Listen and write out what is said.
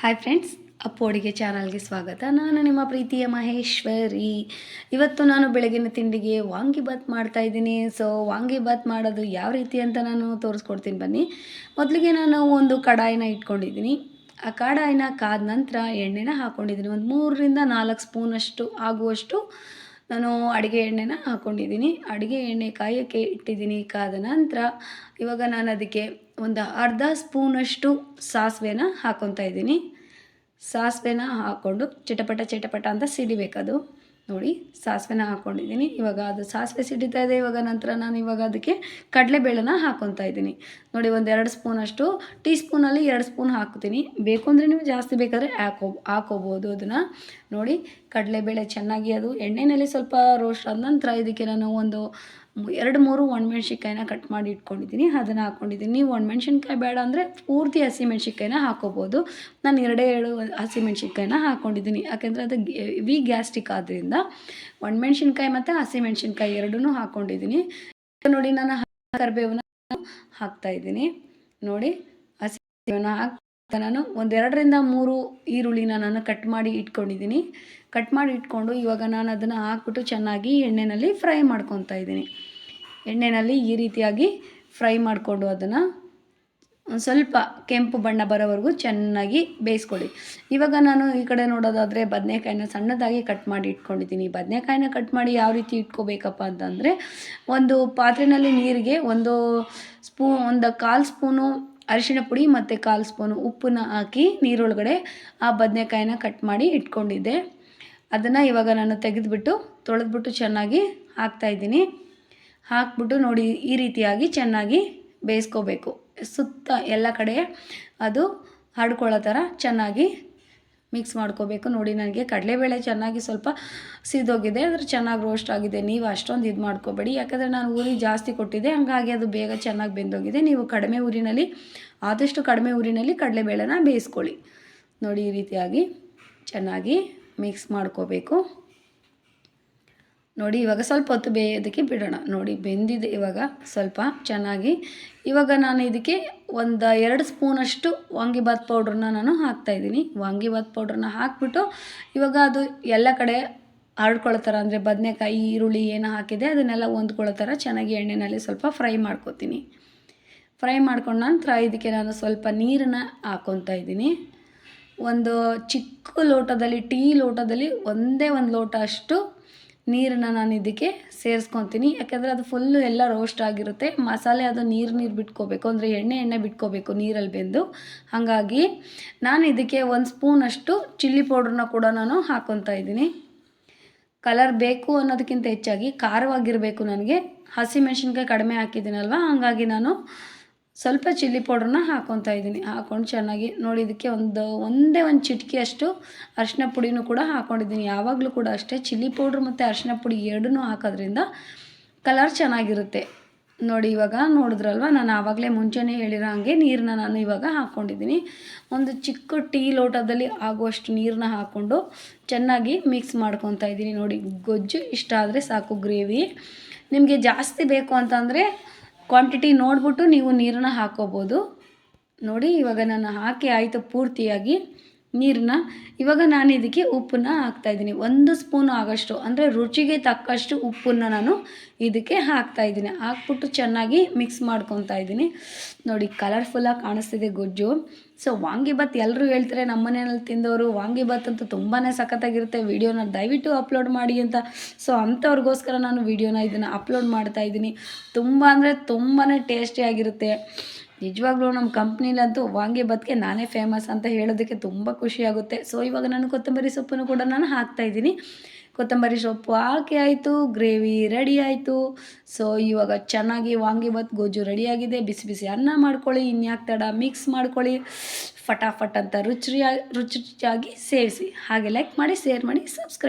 Hi friends Appu ಅಡುಗೆ ಚಾನಲ್ಗೆ ಸ್ವಾಗತ. ನಾನು ನಿಮ್ಮ ಪ್ರೀತಿಯ ಮಹೇಶ್ವರಿ. ಇವತ್ತು ನಾನು ಬೆಳಗಿನ ತಿಂಡಿಗೆ ವಾಂಗಿಬಾತ್ ಮಾಡ್ತಾ ಇದ್ದೀನಿ. ಸೊ ವಾಂಗಿಬಾತ್ ಮಾಡೋದು ಯಾವ ರೀತಿ ಅಂತ ನಾನು ತೋರಿಸ್ಕೊಡ್ತೀನಿ ಬನ್ನಿ. ಮೊದಲಿಗೆ ನಾನು ಒಂದು ಕಡಾಯಿನ ಇಟ್ಕೊಂಡಿದ್ದೀನಿ. ಆ ಕಡಾಯಿನ ಕಾದ ನಂತರ ಎಣ್ಣೆನ ಹಾಕ್ಕೊಂಡಿದ್ದೀನಿ ಒಂದು ಮೂರರಿಂದ ನಾಲ್ಕು ಸ್ಪೂನಷ್ಟು ಆಗುವಷ್ಟು ನಾನು ಅಡುಗೆ ಎಣ್ಣೆನ ಹಾಕ್ಕೊಂಡಿದ್ದೀನಿ ಅಡುಗೆ ಎಣ್ಣೆ ಕಾಯೋಕ್ಕೆ ಇಟ್ಟಿದ್ದೀನಿ. ಕಾದ ನಂತರ ಇವಾಗ ನಾನು ಅದಕ್ಕೆ ಒಂದು ಅರ್ಧ ಸ್ಪೂನಷ್ಟು ಸಾಸಿವೆನ ಹಾಕ್ಕೊತಾ ಇದ್ದೀನಿ. ಸಾಸಿವೆನ ಹಾಕ್ಕೊಂಡು ಚಟಪಟ ಚಟಪಟ ಅಂತ ಸಿಡಿಬೇಕದು. ನೋಡಿ, ಸಾಸಿವೆನ ಹಾಕ್ಕೊಂಡಿದ್ದೀನಿ ಇವಾಗ ಅದು ಸಾಸಿವೆ ಸಿಡಿತಾ ಇದೆ ಇವಾಗ ನಂತರ ನಾನು ಇವಾಗ ಅದಕ್ಕೆ ಕಡಲೆಬೇಳೆನ ಹಾಕ್ಕೊತಾ ಇದ್ದೀನಿ. ನೋಡಿ ಒಂದು ಎರಡು ಸ್ಪೂನಷ್ಟು ಟೀ ಸ್ಪೂನಲ್ಲಿ ಎರಡು ಸ್ಪೂನ್ ಹಾಕ್ತೀನಿ. ಬೇಕು ಅಂದರೆ ನೀವು ಜಾಸ್ತಿ ಬೇಕಾದರೆ ಹಾಕೋ, ಹಾಕೋಬೋದು ಅದನ್ನು. ನೋಡಿ, ಕಡಲೆಬೇಳೆ ಚೆನ್ನಾಗಿ ಅದು ಎಣ್ಣೆಯಲ್ಲಿ ಸ್ವಲ್ಪ ರೋಸ್ಟ್ ಆದ ನಂತರ ಇದಕ್ಕೆ ನಾನು ಒಂದು ಎರಡು ಮೂರು ಒಣಮೆಣ್ಸಿನ್ಕಾಯಿನ ಕಟ್ ಮಾಡಿ ಇಟ್ಕೊಂಡಿದ್ದೀನಿ, ಅದನ್ನು ಹಾಕ್ಕೊಂಡಿದ್ದೀನಿ ನೀವು ಒಣಮೆಣ್ಸಿನ್ಕಾಯಿ ಬೇಡ ಅಂದರೆ ಪೂರ್ತಿ ಹಸಿಮೆಣ್ಸಿನ್ಕಾಯಿನ ಹಾಕೋಬೋದು. ನಾನು ಎರಡೇ ಎರಡು ಹಸಿಮೆಣ್ಸಿನ್ಕಾಯಿನ ಹಾಕ್ಕೊಂಡಿದ್ದೀನಿ ಯಾಕೆಂದರೆ ಅದು ವಿ ಗ್ಯಾಸ್ಟಿಕ್ ಆದ್ದರಿಂದ ಒಣಮೆಣ್ಸಿನ್ಕಾಯಿ ಮತ್ತು ಹಸಿಮೆಣ್ಸಿನ್ಕಾಯಿ ಎರಡೂ ಹಾಕ್ಕೊಂಡಿದ್ದೀನಿ ನೋಡಿ, ನಾನು ಕರಿಬೇವನ್ನ ಹಾಕ್ತಾಯಿದ್ದೀನಿ ನೋಡಿ ಹಸಿ ಹಾಕಿ ನಾನು ಒಂದೆರಡರಿಂದ ಮೂರು ಈರುಳ್ಳಿನ ನಾನು ಕಟ್ ಮಾಡಿ ಇಟ್ಕೊಂಡಿದ್ದೀನಿ. ಕಟ್ ಮಾಡಿ ಇಟ್ಕೊಂಡು ಇವಾಗ ನಾನು ಅದನ್ನು ಹಾಕ್ಬಿಟ್ಟು ಚೆನ್ನಾಗಿ ಎಣ್ಣೆಯಲ್ಲಿ ಫ್ರೈ ಮಾಡ್ಕೊತಾ ಇದ್ದೀನಿ. ಎಣ್ಣೆಯಲ್ಲಿ ಈ ರೀತಿಯಾಗಿ ಫ್ರೈ ಮಾಡಿಕೊಂಡು ಅದನ್ನು ಒಂದು ಸ್ವಲ್ಪ ಕೆಂಪು ಬಣ್ಣ ಬರೋವರೆಗೂ ಚೆನ್ನಾಗಿ ಬೇಯಿಸ್ಕೊಳ್ಳಿ. ಇವಾಗ ನಾನು ಈ ಕಡೆ ನೋಡೋದಾದರೆ ಬದನೆಕಾಯಿನ ಸಣ್ಣದಾಗಿ ಕಟ್ ಮಾಡಿ ಇಟ್ಕೊಂಡಿದ್ದೀನಿ. ಬದನೆಕಾಯಿನ ಕಟ್ ಮಾಡಿ ಯಾವ ರೀತಿ ಇಟ್ಕೋಬೇಕಪ್ಪ ಅಂತಂದರೆ ಒಂದು ಪಾತ್ರೆಯಲ್ಲಿ ನೀರಿಗೆ ಒಂದು ಸ್ಪೂ ಒಂದು ಕಾಲು ಸ್ಪೂನು ಅರಿಶಿಣ ಪುಡಿ ಮತ್ತು ಕಾಲು ಸ್ಪೂನು ಉಪ್ಪನ್ನ ಹಾಕಿ ನೀರೊಳಗಡೆ ಆ ಬದನೆಕಾಯಿನ ಕಟ್ ಮಾಡಿ ಇಟ್ಕೊಂಡಿದ್ದೆ. ಅದನ್ನು ಇವಾಗ ನಾನು ತೆಗೆದುಬಿಟ್ಟು ತೊಳೆದ್ಬಿಟ್ಟು ಚೆನ್ನಾಗಿ ಹಾಕ್ತಾಯಿದ್ದೀನಿ ಹಾಕ್ಬಿಟ್ಟು ನೋಡಿ ಈ ರೀತಿಯಾಗಿ ಚೆನ್ನಾಗಿ ಬೇಯಿಸ್ಕೋಬೇಕು. ಸುತ್ತ ಎಲ್ಲ ಕಡೆ ಅದು ಹರಡ್ಕೊಳ್ಳೋ ಥರ ಚೆನ್ನಾಗಿ ಮಿಕ್ಸ್ ಮಾಡ್ಕೋಬೇಕು. ನೋಡಿ, ನನಗೆ ಕಡಲೆಬೇಳೆ ಚೆನ್ನಾಗಿ ಸ್ವಲ್ಪ ಸಿದೋಗಿದೆ. ಅದ್ರ ಚೆನ್ನಾಗಿ ರೋಸ್ಟ್ ಆಗಿದೆ. ನೀವು ಅಷ್ಟೊಂದು ಇದು ಮಾಡ್ಕೋಬೇಡಿ. ಯಾಕಂದರೆ ನಾನು ಊರಿ ಜಾಸ್ತಿ ಕೊಟ್ಟಿದ್ದೆ. ಹಂಗಾಗಿ ಅದು ಬೇಗ ಚೆನ್ನಾಗಿ ಬೆಂದೋಗಿದೆ. ನೀವು ಕಡಿಮೆ ಊರಿನಲ್ಲಿ, ಆದಷ್ಟು ಕಡಿಮೆ ಊರಿನಲ್ಲಿ ಕಡಲೆಬೇಳೆನ ಬೇಯಿಸ್ಕೊಳ್ಳಿ. ನೋಡಿ, ಈ ರೀತಿಯಾಗಿ ಚೆನ್ನಾಗಿ ಮಿಕ್ಸ್ ಮಾಡ್ಕೋಬೇಕು. ನೋಡಿ, ಇವಾಗ ಸ್ವಲ್ಪ ಹೊತ್ತು ಬೇಯೋದಕ್ಕೆ ಬಿಡೋಣ. ನೋಡಿ, ಬೆಂದಿದೆ ಇವಾಗ ಸ್ವಲ್ಪ ಚೆನ್ನಾಗಿ. ಇವಾಗ ನಾನು ಇದಕ್ಕೆ ಒಂದು ಎರಡು ಸ್ಪೂನಷ್ಟು ವಾಂಗಿಬಾತ್ ಪೌಡ್ರನ್ನ ನಾನು ಹಾಕ್ತಾಯಿದ್ದೀನಿ ವಾಂಗಿಬಾತ್ ಪೌಡ್ರನ್ನ ಹಾಕ್ಬಿಟ್ಟು ಇವಾಗ ಅದು ಎಲ್ಲ ಕಡೆ ಹರಡ್ಕೊಳ್ಳೋ ಥರ ಅಂದರೆ ಬದನೆಕಾಯಿ, ಈರುಳ್ಳಿ ಏನು ಹಾಕಿದೆ ಅದನ್ನೆಲ್ಲ ಹೊಂದ್ಕೊಳ್ಳೋ ಥರ ಚೆನ್ನಾಗಿ ಎಣ್ಣೆಯಲ್ಲಿ ಸ್ವಲ್ಪ ಫ್ರೈ ಮಾಡ್ಕೋತೀನಿ. ಫ್ರೈ ಮಾಡ್ಕೊಂಡ ನಂತರ ಇದಕ್ಕೆ ನಾನು ಸ್ವಲ್ಪ ನೀರನ್ನು ಹಾಕ್ಕೊತಾ ಇದ್ದೀನಿ. ಒಂದು ಚಿಕ್ಕ ಲೋಟದಲ್ಲಿ, ಟೀ ಲೋಟದಲ್ಲಿ ಒಂದೇ ಒಂದು ಲೋಟ ಅಷ್ಟು ನೀರನ್ನು ನಾನು ಇದಕ್ಕೆ ಸೇರಿಸ್ಕೊತೀನಿ. ಯಾಕೆಂದರೆ ಅದು ಫುಲ್ಲು ಎಲ್ಲ ರೋಸ್ಟ್ ಆಗಿರುತ್ತೆ. ಮಸಾಲೆ ಅದು ನೀರು ನೀರು ಬಿಟ್ಕೋಬೇಕು. ಅಂದರೆ ಎಣ್ಣೆ ಎಣ್ಣೆ ಬಿಟ್ಕೋಬೇಕು ನೀರಲ್ಲಿ ಬೆಂದು. ಹಾಗಾಗಿ ನಾನು ಇದಕ್ಕೆ ಒಂದು ಸ್ಪೂನಷ್ಟು ಚಿಲ್ಲಿ ಪೌಡ್ರನ್ನ ಕೂಡ ನಾನು ಹಾಕೊತಾ ಇದ್ದೀನಿ. ಕಲರ್ ಬೇಕು ಅನ್ನೋದಕ್ಕಿಂತ ಹೆಚ್ಚಾಗಿ, ಖಾರವಾಗಿರಬೇಕು ನನಗೆ. ಹಸಿಮೆಣ್ಸಿನ್ಕಾಯಿ ಕಡಿಮೆ ಹಾಕಿದ್ದೀನಲ್ವ? ಹಾಗಾಗಿ ನಾನು ಸ್ವಲ್ಪ ಚಿಲ್ಲಿ ಪೌಡ್ರನ್ನ ಹಾಕ್ಕೊತಾ ಇದ್ದೀನಿ. ಹಾಕೊಂಡು ಚೆನ್ನಾಗಿ ನೋಡಿ, ಇದಕ್ಕೆ ಒಂದು, ಒಂದೇ ಒಂದು ಚಿಟಕಿಯಷ್ಟು ಅರಿಶಿನ ಪುಡಿನೂ ಕೂಡ ಹಾಕ್ಕೊಂಡಿದ್ದೀನಿ ಯಾವಾಗಲೂ ಕೂಡ ಅಷ್ಟೇ ಚಿಲ್ಲಿ ಪೌಡ್ರ್ ಮತ್ತು ಅರಿಶಿನ ಪುಡಿ ಎರಡನ್ನೂ ಹಾಕೋದ್ರಿಂದ ಕಲರ್ ಚೆನ್ನಾಗಿರುತ್ತೆ. ನೋಡಿ, ಇವಾಗ ನೋಡಿದ್ರಲ್ವ, ನಾನು ಆವಾಗಲೇ ಮುಂಚೆನೇ ಹೇಳಿರೋ ಹಾಗೆ ನೀರನ್ನ ನಾನು ಇವಾಗ ಹಾಕ್ಕೊಂಡಿದ್ದೀನಿ ಒಂದು ಚಿಕ್ಕ ಟೀ ಲೋಟದಲ್ಲಿ ಆಗುವಷ್ಟು ನೀರನ್ನ ಹಾಕ್ಕೊಂಡು ಚೆನ್ನಾಗಿ ಮಿಕ್ಸ್ ಮಾಡ್ಕೊತಾ ಇದ್ದೀನಿ. ನೋಡಿ, ಗೊಜ್ಜು ಇಷ್ಟ ಆದರೆ ಸಾಕು ಗ್ರೇವಿ ನಿಮಗೆ ಜಾಸ್ತಿ ಬೇಕು ಅಂತಂದರೆ ಕ್ವಾಂಟಿಟಿ ನೋಡಿಬಿಟ್ಟು ನೀವು ನೀರನ್ನ ಹಾಕ್ಕೋಬೋದು ನೋಡಿ ಇವಾಗ ನಾನು ಹಾಕಿ ಆಯಿತು ಪೂರ್ತಿಯಾಗಿ. ನೀರನ್ನ ಇವಾಗ ನಾನು ಇದಕ್ಕೆ ಉಪ್ಪನ್ನ ಹಾಕ್ತಾಯಿದ್ದೀನಿ ಒಂದು ಸ್ಪೂನ್ ಆಗೋಷ್ಟು, ಅಂದರೆ ರುಚಿಗೆ ತಕ್ಕಷ್ಟು ಉಪ್ಪನ್ನು ನಾನು ಇದಕ್ಕೆ ಹಾಕ್ತಾಯಿದ್ದೀನಿ ಹಾಕ್ಬಿಟ್ಟು ಚೆನ್ನಾಗಿ ಮಿಕ್ಸ್ ಮಾಡ್ಕೊತಾ ಇದ್ದೀನಿ. ನೋಡಿ ಕಲರ್ಫುಲ್ಲಾಗಿ ಕಾಣಿಸ್ತಿದೆ ಗೊಜ್ಜು. ಸೊ ವಾಂಗಿಬಾತ್ ಎಲ್ಲರೂ ಹೇಳ್ತಾರೆ, ನಮ್ಮ ಮನೆಯಲ್ಲಿ ತಿಂದವರು ವಾಂಗಿಬಾತ್ ಅಂತೂ ತುಂಬಾ ಸಖತ್ತಾಗಿರುತ್ತೆ. ವೀಡಿಯೋನ ದಯವಿಟ್ಟು ಅಪ್ಲೋಡ್ ಮಾಡಿ ಅಂತ. ಸೊ ಅಂಥವ್ರಿಗೋಸ್ಕರ ನಾನು ವೀಡಿಯೋನ ಇದನ್ನು ಅಪ್ಲೋಡ್ ಮಾಡ್ತಾ ಇದ್ದೀನಿ. ತುಂಬ ಅಂದರೆ ತುಂಬಾ ಟೇಸ್ಟಿಯಾಗಿರುತ್ತೆ ನಿಜವಾಗ್ಲೂ ನಮ್ಮ ಕಂಪ್ನಿಲಂತೂ ವಾಂಗಿಬಾತ್ಗೆ ನಾನೇ ಫೇಮಸ್ ಅಂತ ಹೇಳೋದಕ್ಕೆ ತುಂಬ ಖುಷಿಯಾಗುತ್ತೆ ಸೊ ಇವಾಗ ನಾನು ಕೊತ್ತಂಬರಿ ಸೊಪ್ಪನ್ನು ಕೂಡ ನಾನು ಹಾಕ್ತಾಯಿದ್ದೀನಿ ಕೊತ್ತಂಬರಿ ಸೊಪ್ಪು ಹಾಕಿ ಆಯಿತು, ಗ್ರೇವಿ ರೆಡಿ ಆಯಿತು. ಸೊ ಇವಾಗ ಚೆನ್ನಾಗಿ ವಾಂಗಿಬಾತ್ ಗೊಜ್ಜು ರೆಡಿಯಾಗಿದೆ ಬಿಸಿ ಬಿಸಿ ಅನ್ನ ಮಾಡ್ಕೊಳ್ಳಿ, ಇನ್ಯಾಕೆ ತಡ ಮಿಕ್ಸ್ ಮಾಡ್ಕೊಳ್ಳಿ. ಫಟಾಫಟ್ ಅಂತ ರುಚಿಯಾಗಿ ರುಚಿ ರುಚಿಯಾಗಿ ಸೇವಿಸಿ. ಹಾಗೆ ಲೈಕ್ ಮಾಡಿ ಶೇರ್ ಮಾಡಿ ಸಬ್ಸ್ಕ್ರೈಬ್